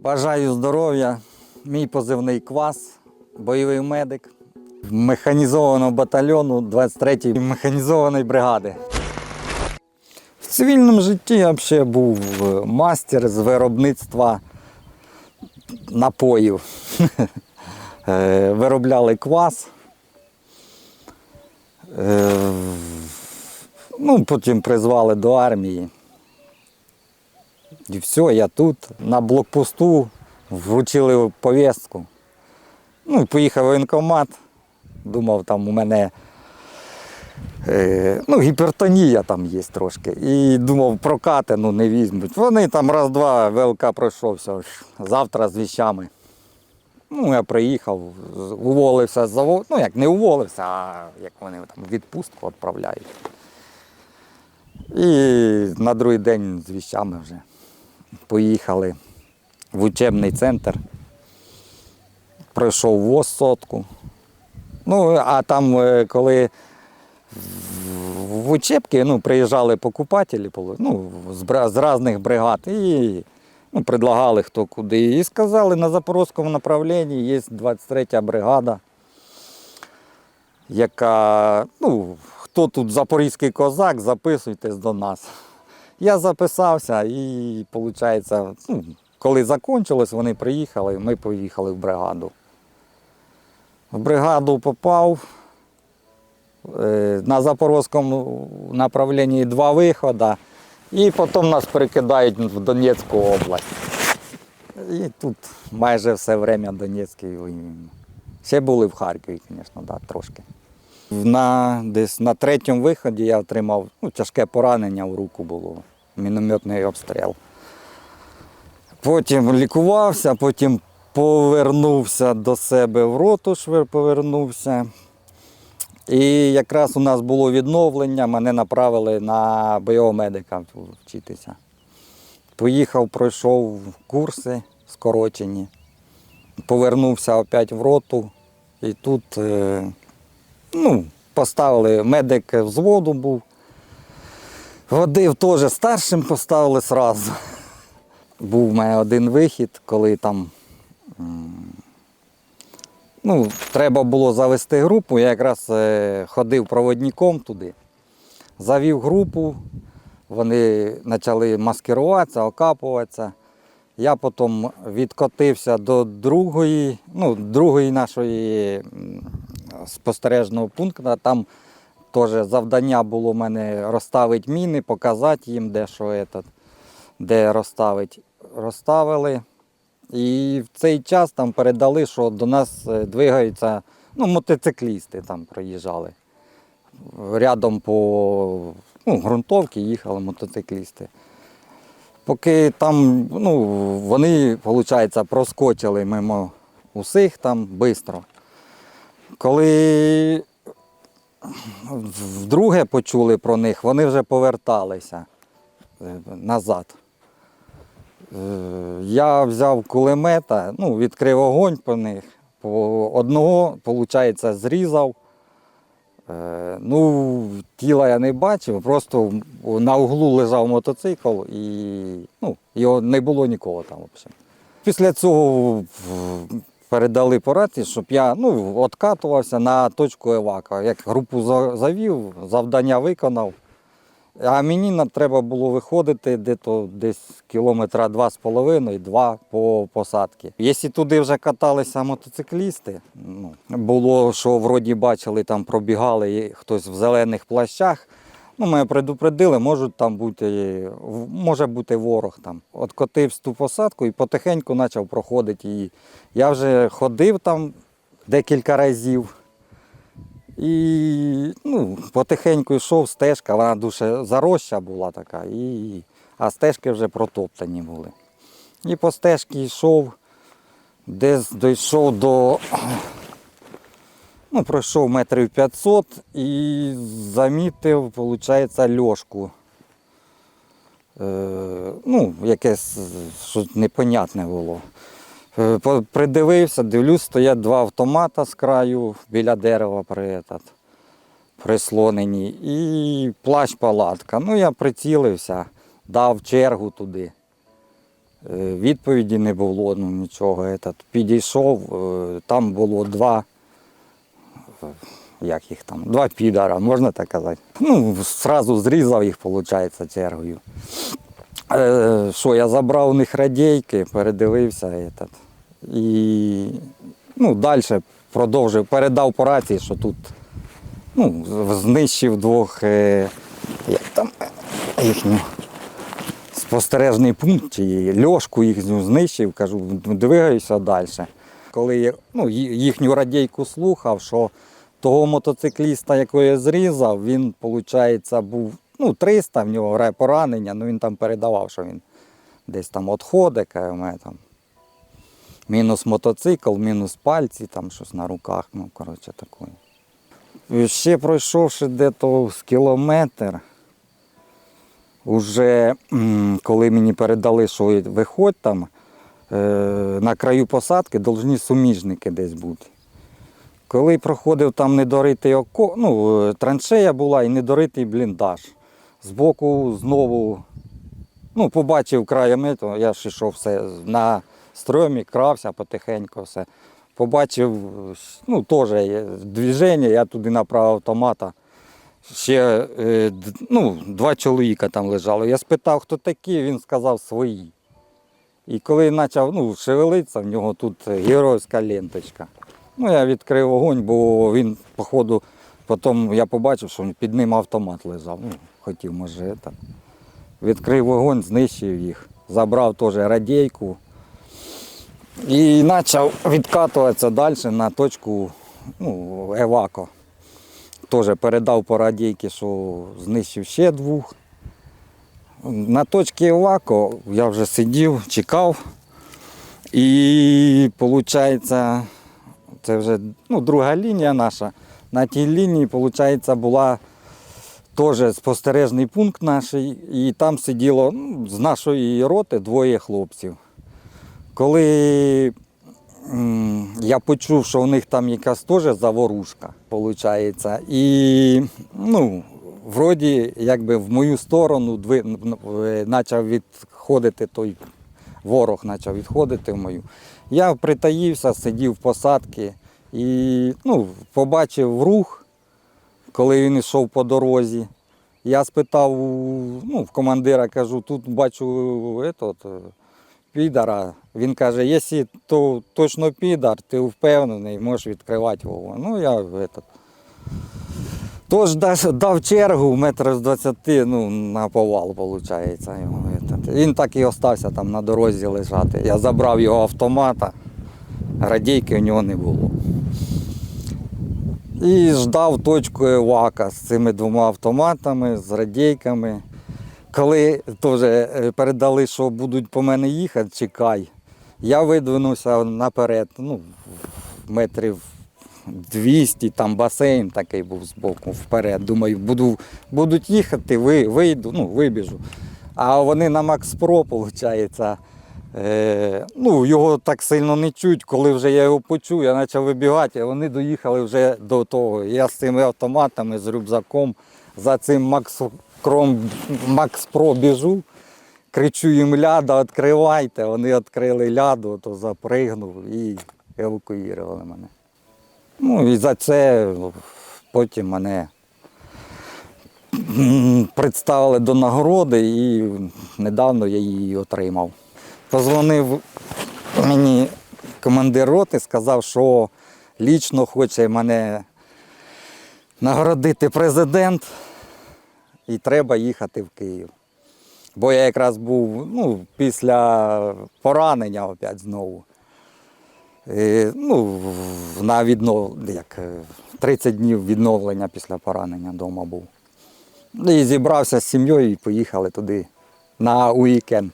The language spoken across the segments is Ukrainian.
Бажаю здоров'я. Мій позивний квас, бойовий медик механізованого батальйону 23-ї механізованої бригади. В цивільному житті я взагалі був е, мастер з виробництва напоїв. Е, Виробляли квас. Е, Ну, потім призвали до армії. І все, я тут. На блокпосту вручили повістку. Ну, поїхав воєнкомат. Думав, там у мене е, ну, гіпертонія там є трошки. І думав, прокати ну, не візьмуть. Вони там раз-два ВЛК пройшовся. Завтра з віщами. Ну, я приїхав, уволився з заводу. Ну, як не уволився, а як вони там відпустку відправляють. І на другий день з віщами вже поїхали в учебний центр. Пройшов ВОЗ сотку. Ну, а там, е, коли в- учебки ну, приїжджали покупателі ну, з, з різних бригад і ну, предлагали хто куди. І сказали, на Запорозькому направлінні є 23 бригада, яка, ну, хто тут запорізький козак, записуйтесь до нас. Я записався і, виходить, ну, коли закінчилось, вони приїхали, ми поїхали в бригаду. В бригаду попав. Е, На Запорозькому направлінні два виходи, і потім нас перекидають в Донецьку область. І тут майже все время Донецький. Ще були в Харкові, звісно, да, трошки. На, десь на третьому виході я отримав ну, тяжке поранення в руку було, мінометний обстріл. Потім лікувався, потім повернувся до себе в роту, повернувся. І якраз у нас було відновлення, мене направили на бойового медика вчитися. Поїхав, пройшов курси скорочені, повернувся опять в роту. І тут е, ну, поставили, медик взводу був. Водив теж старшим поставили сразу. Був у мене один вихід, коли там ну, треба було завести групу. Я якраз е, ходив проводником туди. Завів групу, вони почали маскируватися, окапуватися. Я потім відкотився до другої, ну, другої нашої спостережного пункту. Там теж завдання було в мене розставити міни, показати їм, де що этот, де розставити. Розставили. І в цей час там передали, що до нас е, двигаються ну, мотоциклісти там проїжджали. Рядом по ну, ґрунтовці їхали мотоциклісти. Поки там, ну, вони, виходить, проскочили мимо усіх там швидко. Коли вдруге почули про них, вони вже поверталися е, назад. Е, Я взяв кулемета, ну, відкрив огонь по них. Одного, виходить, зрізав. Е, Ну, тіла я не бачив, просто на углу лежав мотоцикл і ну, його не було нікого там взагалі. Після цього передали по щоб я ну, откатувався на точку евака. Як групу за- завів, завдання виконав. А мені треба було виходити дето десь кілометра два з половиною, два по посадці. Якщо туди вже каталися мотоциклісти, ну, було, що вроді бачили, там пробігали хтось в зелених плащах. Ну, мене предупредили, можуть там бути, може бути ворог там. Откотив ту посадку і потихеньку почав проходити її. Я вже ходив там декілька разів. І ну, потихеньку йшов стежка, вона дуже зароща була така, і, а стежки вже протоптані були. І по стежці йшов, десь дійшов до. Ну, пройшов метрів 500 і замітив, виходить, льошку. Е, ну, якесь щось непонятне було. Е, Придивився, дивлюсь, стоять два автомата з краю біля дерева при, этот, прислонені. І плащ-палатка. Ну, я прицілився, дав чергу туди. Е, Відповіді не було, ну нічого. Этот, підійшов, е, там було два, як їх там, два підара, можна так казати. Ну, зразу зрізав їх, виходить, чергою. Е, Що, я забрав у них радійки, передивився этот, і ну, далі продовжив, передав по рації, що тут ну, знищив двох, е, як там е, їхню спостережний пункт, чи льошку їхню знищив, кажу, двигаюся далі. Коли ну, їхню радійку слухав, що того мотоцикліста, якого я зрізав, він, виходить, був ну, 300, в нього грає поранення, ну він там передавав, що він десь там відходить, каже, у мене там мінус мотоцикл, мінус пальці, там щось на руках, ну, коротше, таке. І Ще пройшовши десь з кілометр, Уже коли мені передали, що виходь там, е, на краю посадки повинні суміжники десь бути. Коли проходив там недоритий око, ну, е, траншея була і недоритий бліндаж. Збоку знову ну, побачив краєм, этого, я ж йшов все на стрьомі, крався потихеньку все. Побачив, ну, теж движення, я туди направив автомата ще е, ну, два чоловіка там лежали. Я спитав, хто такі, він сказав свої. І коли почав ну, шевелитися, в нього тут геройська ленточка. Ну, я відкрив вогонь, бо він, походу, потім я побачив, що під ним автомат лежав. Ну, хотів, може, так. Відкрив вогонь, знищив їх, забрав теж радійку і почав відкатуватися далі на точку ну, Евако. Теж передав по радійки, що знищив ще двох. На точці Евако я вже сидів, чекав. І виходить, це вже ну, друга лінія наша. На тій лінії, виходить, була теж спостережний пункт наш, і там сиділо ну, з нашої роти двоє хлопців. Коли я почув, що у них там якась теж заворушка, виходить, і ну, вроді якби в мою сторону почав відходити той ворог почав відходити в мою. Я притаївся, сидів в посадці і ну, побачив рух, коли він йшов по дорозі. Я спитав ну, в командира, кажу, тут бачу этот, підара. Він каже, якщо то точно підар, ти впевнений, можеш відкривати вогонь. Ну, я этот, Тож дав, чергу метрів з 20 ну, на повал, виходить. Він так і остався там на дорозі лежати. Я забрав його автомата, радійки у нього не було. І ждав точку Евака з цими двома автоматами, з радійками. Коли теж е, передали, що будуть по мене їхати, чекай. Я видвинувся наперед, ну, метрів 200, там басейн такий був збоку вперед. Думаю, буду, будуть їхати, ви, вийду, ну, вибіжу. А вони на Макс Про, виходить, е, ну, його так сильно не чуть, коли вже я його почув, я почав вибігати, вони доїхали вже до того. Я з цими автоматами, з рюкзаком за цим Макс, Кром, Макс Про біжу. Кричу їм ляда, відкривайте. Вони відкрили ляду, то запригнув і евакуювали мене. Ну і за це потім мене представили до нагороди і недавно я її отримав. Позвонив мені командир роти, сказав, що лічно хоче мене нагородити президент і треба їхати в Київ. Бо я якраз був ну, після поранення опять знову. Е, ну, на віднов... як, е, 30 днів відновлення після поранення вдома був. І зібрався з сім'єю і поїхали туди на уікенд.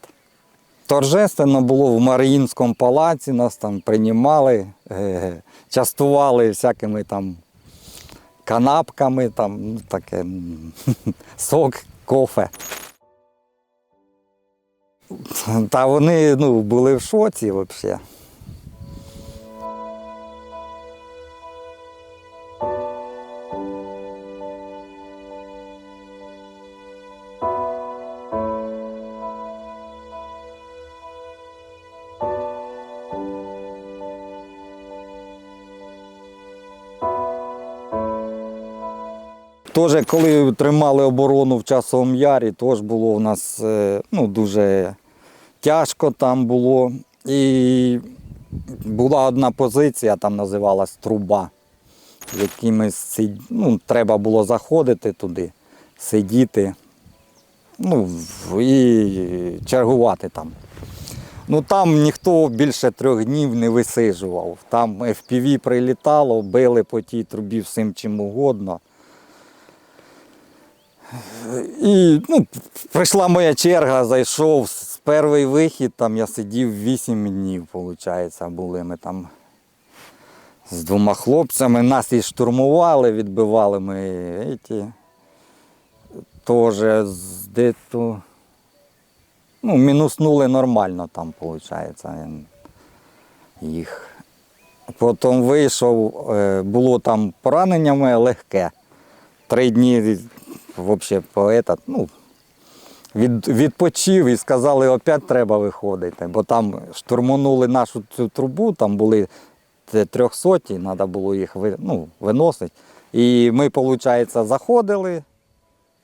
Торжественно було в Маріїнському палаці, нас там приймали, частували всякими там канапками, там, ну, таке, сок, кофе. Та вони ну, були в шоці взагалі. Теж, коли тримали оборону в часовому ярі, теж було в нас е, ну, дуже тяжко там було. І була одна позиція, там називалась труба, сид... ну, треба було заходити туди, сидіти ну, і чергувати там. Ну там ніхто більше трьох днів не висиджував. Там FPV прилітало, били по тій трубі всім чим угодно. І ну, прийшла моя черга, зайшов з перший вихід, там я сидів 8 днів, виходить, були ми там з двома хлопцями. Нас і штурмували, відбивали ми еті, теж з де-то, ну, мінуснули нормально там, виходить, їх. Потім вийшов, е, було там поранення моє легке. Три дні взагалі поета, ну, від, відпочив і сказали, опять треба виходити, бо там штурманули нашу цю трубу, там були трьохсоті, треба було їх ну, виносити. І ми, виходить, заходили,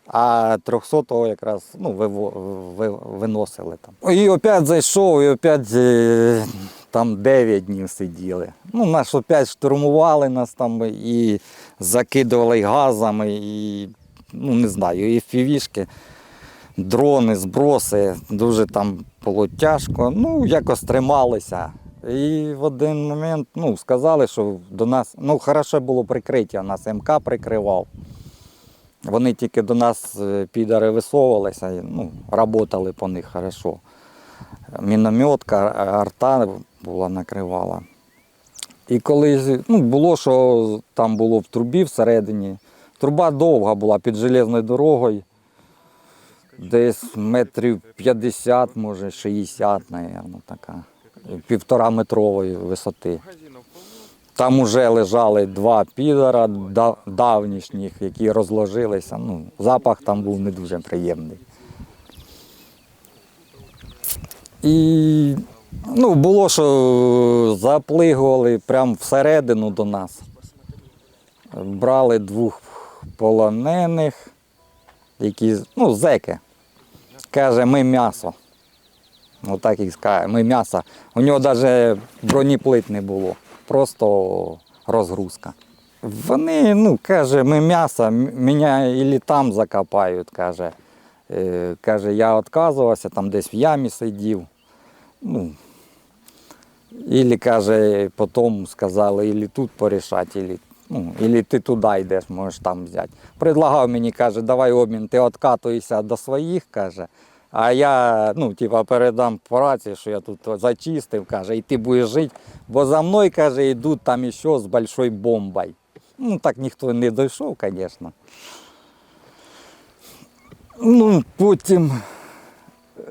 а 300-го якраз ну, виносили там. І опять зайшов, і опять е, там 9 днів сиділи. Ну, нас опять штурмували нас там і закидували газами, і ну не знаю, і фівішки, дрони, зброси. Дуже там було тяжко. Ну, якось трималися. І в один момент ну, сказали, що до нас, ну, хороше було прикриття, нас МК прикривав. Вони тільки до нас е, підари висовувалися, ну, працювали по них хорошо. Мінометка, арта була накривала. І коли ну, було, що там було в трубі всередині, труба довга була під железною дорогою, десь метрів 50, може 60, мабуть, така, півтора метрової висоти. Там уже лежали два підара да- давнішніх, які розложилися. Ну, запах там був не дуже приємний. І ну, було, що заплигували прямо всередину до нас. Брали двох полонених, які, ну, зеки. Каже, ми м'ясо. Отак і скаже, ми м'ясо. У нього навіть бронеплит не було, просто розгрузка. Вони, ну, каже, ми м'ясо, мене і там закопають, каже. Е, каже, я відказувався, там десь в ямі сидів. Ну, Ілі, каже, потім сказали, ілі тут порішати, ілі, ну, ілі ти туди йдеш, можеш там взяти. Предлагав мені, каже, давай обмін, ти відкатуєшся до своїх, каже, а я ну, типа, передам по рації, що я тут зачистив, каже, і ти будеш жити, бо за мною, каже, йдуть там ще з большою бомбою. Ну, так ніхто не дійшов, звісно. Ну, потім.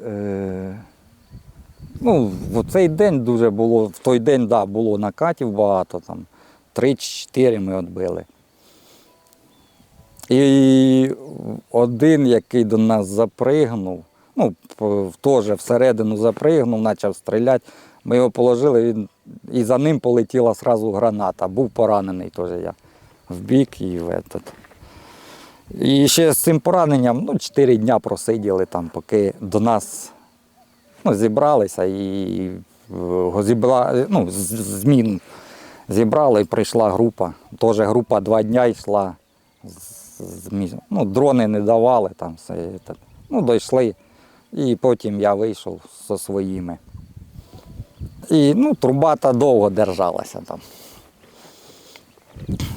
Е- Ну, в цей день дуже було, в той день да, було накатів багато, там 3-4 ми відбили. І один, який до нас запригнув, ну, теж всередину запригнув, почав стріляти. Ми його положили, він, і за ним полетіла одразу граната. Був поранений теж я в бік і в этот. І ще з цим пораненням ну, 4 дня просиділи там, поки до нас ну, зібралися і е, ну, змін зібрали і прийшла група. Теж група два дня йшла. Ну, дрони не давали там все. Ну, дійшли. І потім я вийшов зі своїми. І ну, труба та довго держалася там.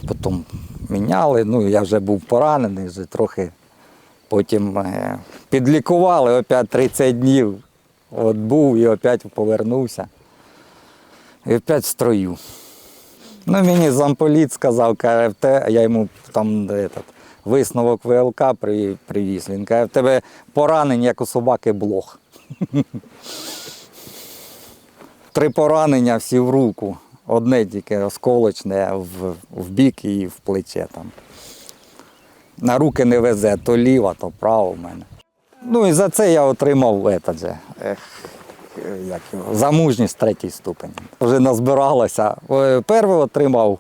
Потім міняли, ну я вже був поранений, вже трохи потім е, підлікували, опять 30 днів. От був і опять повернувся. І опять в строю. Ну, мені замполіт сказав, в я йому там этот, висновок ВЛК привіз. Він каже, в тебе поранень, як у собаки блох. Три поранення всі в руку. Одне тільки осколочне в, в бік і в плече там. На руки не везе, то ліва, то права в мене. Ну і за це я отримав этот же, ех, як його, замужність третій ступень. Вже назбиралося. Е, Перший отримав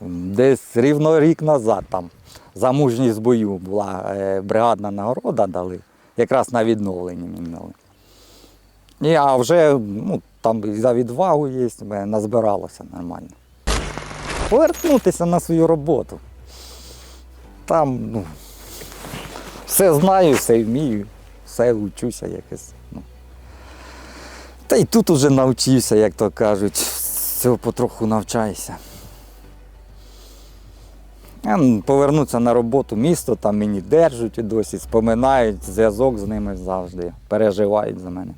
десь рівно рік назад там. за мужність бою була е, бригадна нагорода дали. Якраз на відновленні мені. І, а вже ну, там за відвагу є, назбиралося нормально. Повернутися на свою роботу. Там ну, все знаю, все вмію, все вчуся якось. Та й тут уже навчився, як то кажуть, цього потроху навчаюся. Ну, на роботу, місто там мені держать і досі, споминають, зв'язок з ними завжди, переживають за мене.